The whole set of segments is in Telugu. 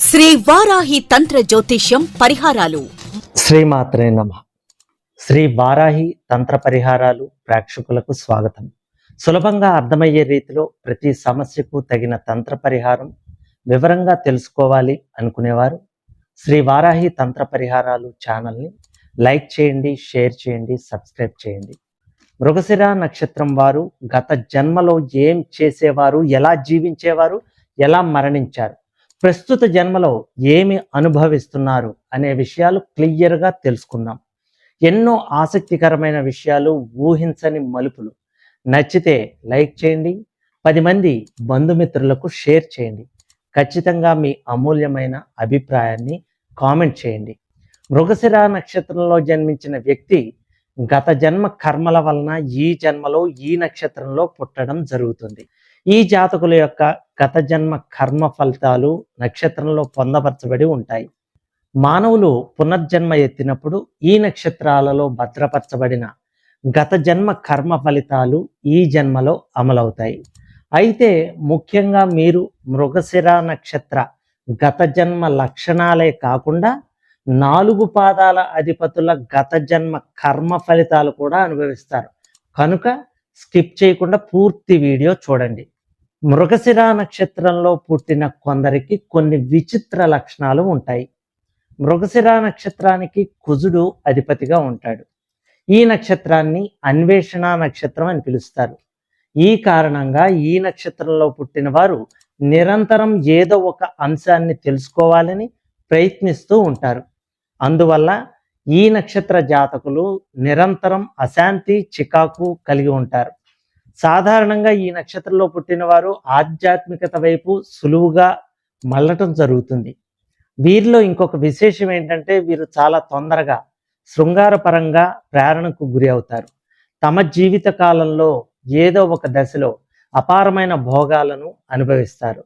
శ్రీ వారాహి తంత్ర జ్యోతిష్యం పరిహారాలు. శ్రీమాత్రే నమ. శ్రీ వారాహి తంత్ర పరిహారాలు ప్రేక్షకులకు స్వాగతం. సులభంగా అర్థమయ్యే రీతిలో ప్రతి సమస్యకు తగిన తంత్ర పరిహారం వివరంగా తెలుసుకోవాలి అనుకునేవారు. శ్రీ వారాహి తంత్ర పరిహారాలు ఛానల్ని లైక్ చేయండి షేర్ చేయండి సబ్స్క్రైబ్ చేయండి. మృగశిర నక్షత్రం వారు గత జన్మలో ఏం చేసేవారు ఎలా జీవించేవారు ఎలా మరణించారు? ప్రస్తుత జన్మలో ఏమి అనుభవిస్తున్నారు అనే విషయాలు క్లియర్గా తెలుసుకుందాం. ఎన్నో ఆసక్తికరమైన విషయాలు ఊహించని మలుపులు. నచ్చితే లైక్ చేయండి. పది మంది బంధుమిత్రులకు షేర్ చేయండి. ఖచ్చితంగా మీ అమూల్యమైన అభిప్రాయాన్ని కామెంట్ చేయండి. మృగశిర నక్షత్రంలో జన్మించిన వ్యక్తి గత జన్మ కర్మల వలన ఈ జన్మలో ఈ నక్షత్రంలో పుట్టడం జరుగుతుంది. ఈ జాతకుల యొక్క గత జన్మ కర్మ ఫలితాలు నక్షత్రంలో పొందపరచబడి ఉంటాయి. మానవులు పునర్జన్మ ఎత్తినప్పుడు ఈ నక్షత్రాలలో భద్రపరచబడిన గత జన్మ కర్మ ఫలితాలు ఈ జన్మలో అమలవుతాయి. అయితే ముఖ్యంగా మీరు మృగశిర నక్షత్ర గత జన్మ లక్షణాలే కాకుండా నాలుగు పాదాల అధిపతుల గత జన్మ కర్మ ఫలితాలు కూడా అనుభవిస్తారు. కనుక స్కిప్ చేయకుండా పూర్తి వీడియో చూడండి. మృగశిర నక్షత్రంలో పుట్టిన కొందరికి కొన్ని విచిత్ర లక్షణాలు ఉంటాయి. మృగశిర నక్షత్రానికి కుజుడు అధిపతిగా ఉంటాడు. ఈ నక్షత్రాన్ని అన్వేషణ నక్షత్రం అని పిలుస్తారు. ఈ కారణంగా ఈ నక్షత్రంలో పుట్టిన వారు నిరంతరం ఏదో ఒక అంశాన్ని తెలుసుకోవాలని ప్రయత్నిస్తూ ఉంటారు. అందువల్ల ఈ నక్షత్ర జాతకులు నిరంతరం అశాంతి చికాకు కలిగి ఉంటారు. సాధారణంగా ఈ నక్షత్రంలో పుట్టిన వారు ఆధ్యాత్మికత వైపు సులువుగా మళ్ళటం జరుగుతుంది. వీరిలో ఇంకొక విశేషం ఏంటంటే వీరు చాలా తొందరగా శృంగారపరంగా ప్రేరణకు గురి అవుతారు. తమ జీవిత కాలంలో ఏదో ఒక దశలో అపారమైన భోగాలను అనుభవిస్తారు.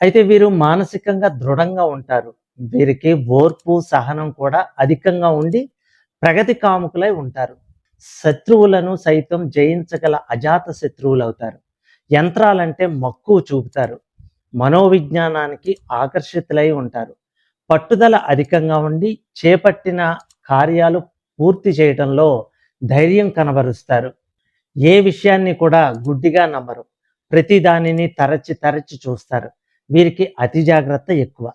అయితే వీరు మానసికంగా దృఢంగా ఉంటారు. వీరికి ఓర్పు సహనం కూడా అధికంగా ఉండి ప్రగతి కాముకులై ఉంటారు. శత్రువులను సైతం జయించగల అజాత శత్రువులు అవుతారు యంత్రాలంటే మక్కువ చూపుతారు. మనోవిజ్ఞానానికి ఆకర్షితులై ఉంటారు. పట్టుదల అధికంగా ఉండి చేపట్టిన కార్యాలు పూర్తి చేయడంలో ధైర్యం కనబరుస్తారు. ఏ విషయాన్ని కూడా గుడ్డిగా నమ్మరు. ప్రతి దానిని తరచి తరచి చూస్తారు. వీరికి అతి జాగ్రత్త ఎక్కువ.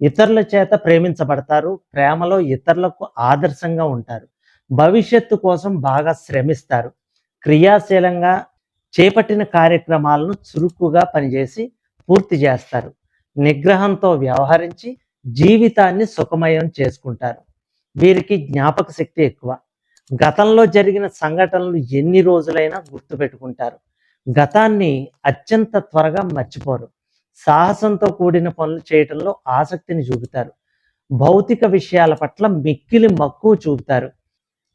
ఇతరుల చేత ప్రేమించబడతారు. ప్రేమలో ఇతరులకు ఆదర్శంగా ఉంటారు. భవిష్యత్తు కోసం బాగా శ్రమిస్తారు. క్రియాశీలంగా చేపట్టిన కార్యక్రమాలను చురుకుగా పనిచేసి పూర్తి చేస్తారు. నిగ్రహంతో వ్యవహరించి జీవితాన్ని సుఖమయం చేసుకుంటారు. వీరికి జ్ఞాపక శక్తి ఎక్కువ. గతంలో జరిగిన సంఘటనలు ఎన్ని రోజులైనా గుర్తుపెట్టుకుంటారు. గతాన్ని అత్యంత త్వరగా మర్చిపోరు. సాహసంతో కూడిన పనులు చేయటంలో ఆసక్తిని చూపుతారు. భౌతిక విషయాల పట్ల మిక్కిలి మక్కువ చూపుతారు.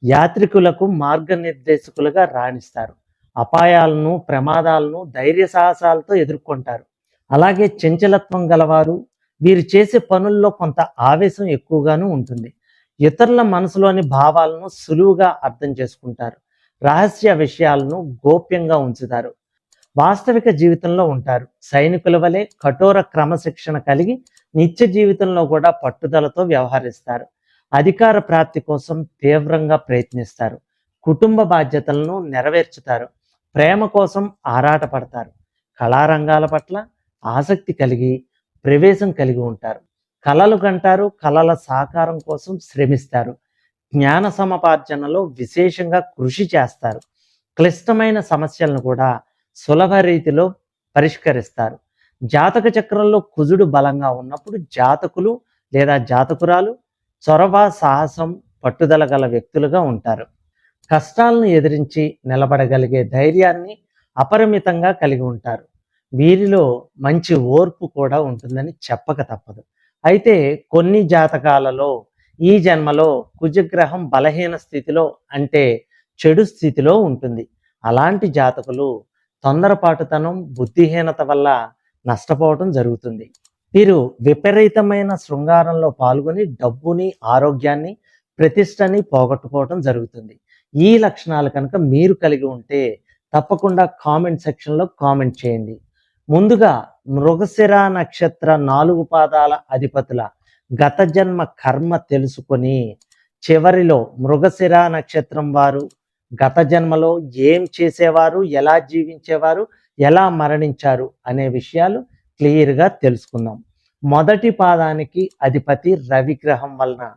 యాత్రికులకు మార్గనిర్దేశకులుగా రాణిస్తారు. అపాయాలను ప్రమాదాలను ధైర్య సాహసాలతో ఎదుర్కొంటారు. అలాగే చంచలత్వం గలవారు వీరు చేసే పనుల్లో కొంత ఆవేశం ఎక్కువగాను ఉంటుంది. ఇతరుల మనసులోని భావాలను సులువుగా అర్థం చేసుకుంటారు. రహస్య విషయాలను గోప్యంగా ఉంచుతారు. వాస్తవిక జీవితంలో ఉంటారు. సైనికుల వలె కఠోర క్రమశిక్షణ కలిగి నిత్య జీవితంలో కూడా పట్టుదలతో వ్యవహరిస్తారు. అధికార ప్రాప్తి కోసం తీవ్రంగా ప్రయత్నిస్తారు. కుటుంబ బాధ్యతలను నెరవేర్చుతారు. ప్రేమ కోసం ఆరాటపడతారు. కళారంగాల పట్ల ఆసక్తి కలిగి ప్రవేశం కలిగి ఉంటారు. కళలు కంటారు కళల సాకారం కోసం శ్రమిస్తారు. జ్ఞాన సమపార్జనలో విశేషంగా కృషి చేస్తారు. క్లిష్టమైన సమస్యలను కూడా సులభ రీతిలో పరిష్కరిస్తారు. జాతక చక్రంలో కుజుడు బలంగా ఉన్నప్పుడు జాతకులు లేదా జాతకురాలు చొరవ సాహసం పట్టుదల గల వ్యక్తులుగా ఉంటారు. కష్టాలను ఎదిరించి నిలబడగలిగే ధైర్యాన్ని అపరిమితంగా కలిగి ఉంటారు. వీరిలో మంచి ఓర్పు కూడా ఉంటుందని చెప్పక తప్పదు. అయితే కొన్ని జాతకాలలో ఈ జన్మలో కుజగ్రహం బలహీన స్థితిలో అంటే చెడు స్థితిలో ఉంటుంది. అలాంటి జాతకులు తొందరపాటుతనం బుద్ధిహీనత వల్ల నష్టపోవటం జరుగుతుంది. వీరు విపరీతమైన శృంగారంలో పాల్గొని డబ్బుని ఆరోగ్యాన్ని ప్రతిష్టని పోగొట్టుకోవటం జరుగుతుంది. ఈ లక్షణాలు కనుక మీరు కలిగి ఉంటే తప్పకుండా కామెంట్ సెక్షన్లో కామెంట్ చేయండి. ముందుగా మృగశిర నక్షత్ర నాలుగు పాదాల అధిపతుల గత జన్మ కర్మ తెలుసుకొని చివరిలో మృగశిర నక్షత్రం వారు గత జన్మలో ఏం చేసేవారు ఎలా జీవించేవారు ఎలా మరణించారు అనే విషయాలు క్లియర్గా తెలుసుకుందాం. మొదటి పాదానికి అధిపతి రవిగ్రహం వలన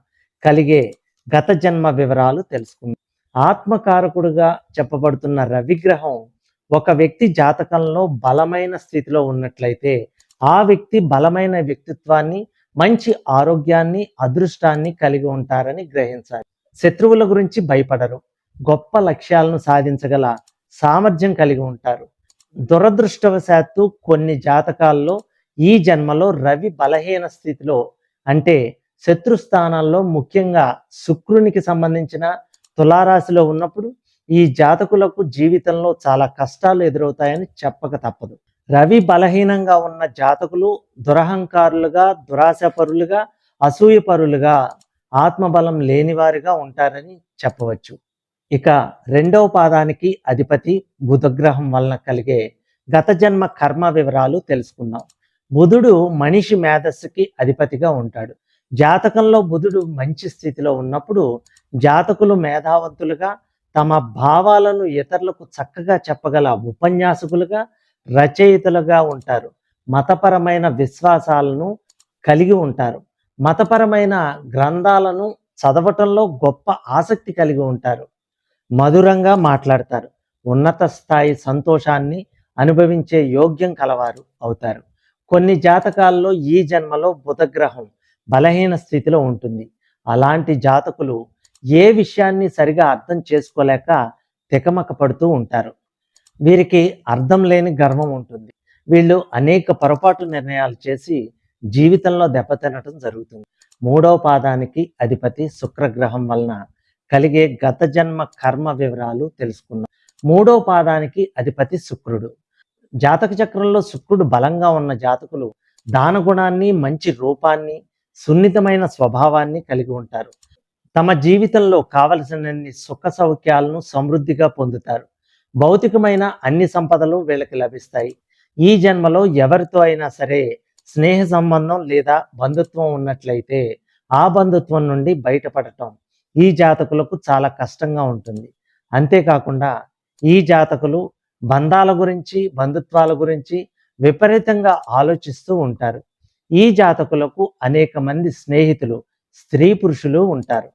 కలిగే గత జన్మ వివరాలు తెలుసుకుందాం. ఆత్మకారకుడుగా చెప్పబడుతున్న రవిగ్రహం ఒక వ్యక్తి జాతకంలో బలమైన స్థితిలో ఉన్నట్లయితే ఆ వ్యక్తి బలమైన వ్యక్తిత్వాన్ని మంచి ఆరోగ్యాన్ని అదృష్టాన్ని కలిగి ఉంటారని గ్రహించాలి. శత్రువుల గురించి భయపడరు. గొప్ప లక్ష్యాలను సాధించగల సామర్థ్యం కలిగి ఉంటారు. దురదృష్టవశాత్తు కొన్ని జాతకాల్లో ఈ జన్మలో రవి బలహీన స్థితిలో అంటే శత్రు స్థానాల్లో ముఖ్యంగా శుక్రునికి సంబంధించిన తులారాశిలో ఉన్నప్పుడు ఈ జాతకులకు జీవితంలో చాలా కష్టాలు ఎదురవుతాయని చెప్పక తప్పదు. రవి బలహీనంగా ఉన్న జాతకులు దురహంకారులుగా దురాశపరులుగా అసూయపరులుగా ఆత్మబలం లేనివారిగా ఉంటారని చెప్పవచ్చు. ఇక రెండవ పాదానికి అధిపతి బుధగ్రహం వలన కలిగే గత జన్మ కర్మ వివరాలు తెలుసుకుందాం. బుధుడు మనిషి మేధస్సుకి అధిపతిగా ఉంటాడు. జాతకంలో బుధుడు మంచి స్థితిలో ఉన్నప్పుడు జాతకులు మేధావంతులుగా తమ భావాలను ఇతరులకు చక్కగా చెప్పగల ఉపన్యాసకులుగా రచయితలుగా ఉంటారు. మతపరమైన విశ్వాసాలను కలిగి ఉంటారు. మతపరమైన గ్రంథాలను చదవటంలో గొప్ప ఆసక్తి కలిగి ఉంటారు. మధురంగా మాట్లాడతారు. ఉన్నత స్థాయి సంతోషాన్ని అనుభవించే యోగ్యం కలవారు అవుతారు. కొన్ని జాతకాల్లో ఈ జన్మలో బుధగ్రహం బలహీన స్థితిలో ఉంటుంది. అలాంటి జాతకులు ఏ విషయాన్ని సరిగా అర్థం చేసుకోలేక తికమక పడుతూ ఉంటారు. వీరికి అర్థం లేని గర్వం ఉంటుంది. వీళ్ళు అనేక పొరపాటు నిర్ణయాలు చేసి జీవితంలో దెబ్బతినటం జరుగుతుంది. మూడవ పాదానికి అధిపతి శుక్రగ్రహం వలన కలిగే గత జన్మ కర్మ వివరాలు తెలుసుకున్నాం మూడవ పాదానికి అధిపతి శుక్రుడు. జాతక చక్రంలో శుక్రుడు బలంగా ఉన్న జాతకులు దానగుణాన్ని మంచి రూపాన్ని సున్నితమైన స్వభావాన్ని కలిగి ఉంటారు. తమ జీవితంలో కావలసినన్ని సుఖ సౌఖ్యాలను సమృద్ధిగా పొందుతారు. భౌతికమైన అన్ని సంపదలు వీళ్ళకి లభిస్తాయి. ఈ జన్మలో ఎవరితో అయినా సరే స్నేహ సంబంధం లేదా బంధుత్వం ఉన్నట్లయితే ఆ బంధుత్వం నుండి బయటపడటం ఈ జాతకులకు చాలా కష్టంగా ఉంటుంది. అంతేకాకుండా ఈ జాతకులు బంధాల గురించి బంధుత్వాల గురించి విపరీతంగా ఆలోచిస్తూ ఉంటారు. ఈ జాతకులకు అనేక మంది స్నేహితులు స్త్రీ పురుషులు ఉంటారు.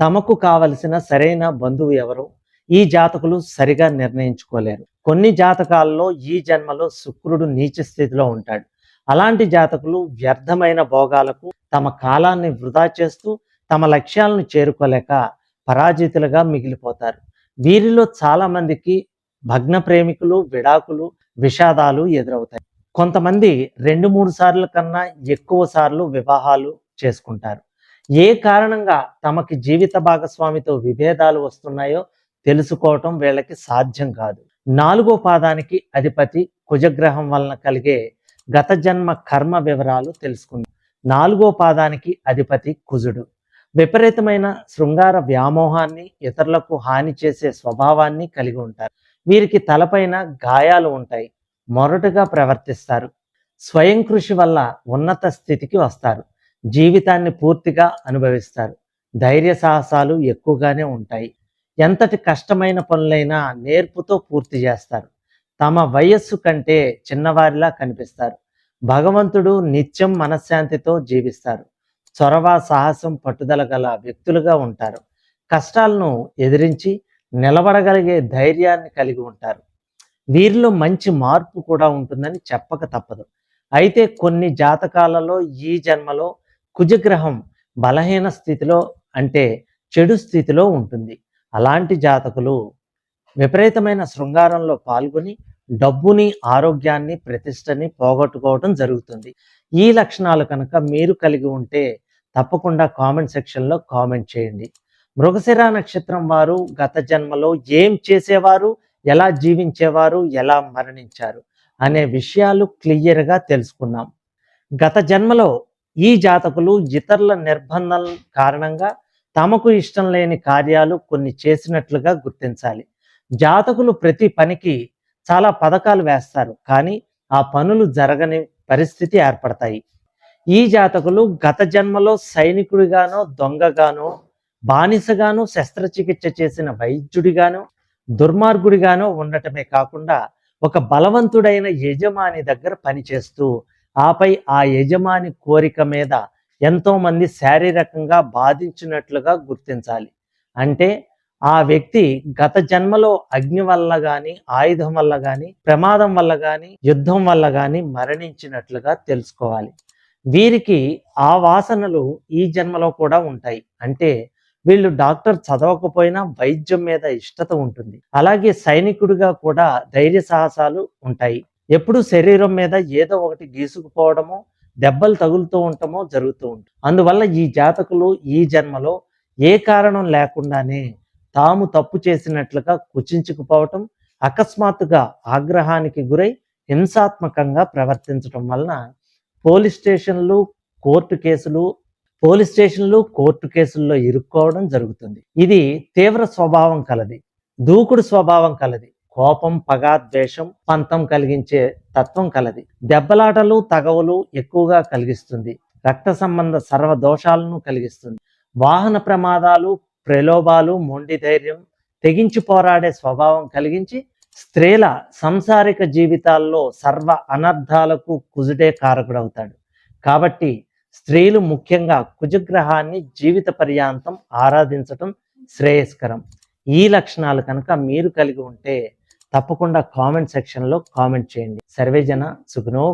తమకు కావలసిన సరైన బంధువు ఎవరు? ఈ జాతకులు సరిగా నిర్ణయించుకోలేరు. కొన్ని జాతకాల్లో ఈ జన్మలో శుక్రుడు నీచ స్థితిలో ఉంటాడు. అలాంటి జాతకులు వ్యర్థమైన భోగాలకు తమ కాలాన్ని వృధా చేస్తూ తమ లక్ష్యాలను చేరుకోలేక పరాజితులుగా మిగిలిపోతారు. వీరిలో చాలా మందికి భగ్న ప్రేమికులు విడాకులు విషాదాలు ఎదురవుతాయి. కొంతమంది రెండు మూడు సార్లు కన్నా ఎక్కువ సార్లు వివాహాలు చేసుకుంటారు. ఏ కారణంగా తమకి జీవిత భాగస్వామితో విభేదాలు వస్తున్నాయో తెలుసుకోవటం వీళ్ళకి సాధ్యం కాదు. నాలుగో పాదానికి అధిపతి కుజగ్రహం వలన కలిగే గత జన్మ కర్మ వివరాలు తెలుసుకుందాం. నాలుగో పాదానికి అధిపతి కుజుడు. విపరీతమైన శృంగార వ్యామోహాన్ని ఇతరులకు హాని చేసే స్వభావాన్ని కలిగి ఉంటారు. వీరికి తలపైన గాయాలు ఉంటాయి. మొరటుగా ప్రవర్తిస్తారు. స్వయం కృషి వల్ల ఉన్నత స్థితికి వస్తారు. జీవితాన్ని పూర్తిగా అనుభవిస్తారు. ధైర్య సాహసాలు ఎక్కువగానే ఉంటాయి. ఎంతటి కష్టమైన పనులైనా నేర్పుతో పూర్తి చేస్తారు. తమ వయస్సు కంటే చిన్నవారిలా కనిపిస్తారు. భగవంతుడు నిత్యం మనశ్శాంతితో జీవిస్తారు. చొరవ సాహసం పట్టుదల గల వ్యక్తులుగా ఉంటారు. కష్టాలను ఎదిరించి నిలబడగలిగే ధైర్యాన్ని కలిగి ఉంటారు. వీరిలో మంచి మార్పు కూడా ఉంటుందని చెప్పక తప్పదు. అయితే కొన్ని జాతకాలలో ఈ జన్మలో కుజగ్రహం బలహీన స్థితిలో అంటే చెడు స్థితిలో ఉంటుంది. అలాంటి జాతకులు విపరీతమైన శృంగారంలో పాల్గొని డబ్బుని ఆరోగ్యాన్ని ప్రతిష్టని పోగొట్టుకోవడం జరుగుతుంది. ఈ లక్షణాలు కనుక మీరు కలిగి ఉంటే తప్పకుండా కామెంట్ సెక్షన్లో కామెంట్ చేయండి. మృగశిర నక్షత్రం వారు గత జన్మలో ఏం చేసేవారు? ఎలా జీవించేవారు? ఎలా మరణించారు? అనే విషయాలు క్లియర్గా తెలుసుకున్నాం. గత జన్మలో ఈ జాతకులు ఇతరుల నిర్బంధం కారణంగా తమకు ఇష్టం లేని కార్యాలు కొన్ని చేసినట్లుగా గుర్తించాలి. జాతకులు ప్రతి పనికి చాలా పథకాలు వేస్తారు. కానీ ఆ పనులు జరగని పరిస్థితి ఏర్పడతాయి. ఈ జాతకులు గత జన్మలో సైనికుడిగానో దొంగగానో బానిసగాను శస్త్రచికిత్స చేసిన వైద్యుడిగానో దుర్మార్గుడిగానో ఉండటమే కాకుండా ఒక బలవంతుడైన యజమాని దగ్గర పనిచేస్తూ ఆపై ఆ యజమాని కోరిక మీద ఎంతోమంది శారీరకంగా బాధించినట్లుగా గుర్తించాలి. అంటే ఆ వ్యక్తి గత జన్మలో అగ్ని వల్ల గాని ఆయుధం వల్ల గాని ప్రమాదం వల్ల గాని యుద్ధం వల్ల గాని మరణించినట్లుగా తెలుసుకోవాలి. వీరికి ఆ వాసనలు ఈ జన్మలో కూడా ఉంటాయి. అంటే వీళ్ళు డాక్టర్ చదవకపోయినా వైద్యం మీద ఇష్టత ఉంటుంది. అలాగే సైనికుడిగా కూడా ధైర్య సాహసాలు ఉంటాయి. ఎప్పుడు శరీరం మీద ఏదో ఒకటి గీసుకుపోవడమో దెబ్బలు తగులుతూ ఉండటమో జరుగుతూ ఉంటుంది. అందువల్ల ఈ జాతకులు ఈ జన్మలో ఏ కారణం లేకుండానే తాము తప్పు చేసినట్లుగా కుచించుకుపోవటం అకస్మాత్తుగా ఆగ్రహానికి గురై హింసాత్మకంగా ప్రవర్తించడం వలన పోలీస్ స్టేషన్లు కోర్టు కేసులు పోలీస్ స్టేషన్లు కోర్టు కేసుల్లో ఇరుక్కోవడం జరుగుతుంది. ఇది తీవ్ర స్వభావం కలది. దూకుడు స్వభావం కలది. కోపం పగ ద్వేషం పంతం కలిగించే తత్వం కలది. దెబ్బలాటలు తగవులు ఎక్కువగా కలిగిస్తుంది. రక్త సంబంధ సర్వ దోషాలను కలిగిస్తుంది. వాహన ప్రమాదాలు ప్రలోభాలు మొండి ధైర్యం తెగించి పోరాడే స్వభావం కలిగించి స్త్రీల సంసారిక జీవితాల్లో సర్వ అనర్థాలకు కుజుడే కారకుడవుతాడు. కాబట్టి స్త్రీలు ముఖ్యంగా కుజగ్రహాన్ని జీవిత పర్యాంతం ఆరాధించటం శ్రేయస్కరం. ఈ లక్షణాలు కనుక మీరు కలిగి ఉంటే తప్పకుండా కామెంట్ సెక్షన్లో కామెంట్ చేయండి. సర్వేజన సుఖనో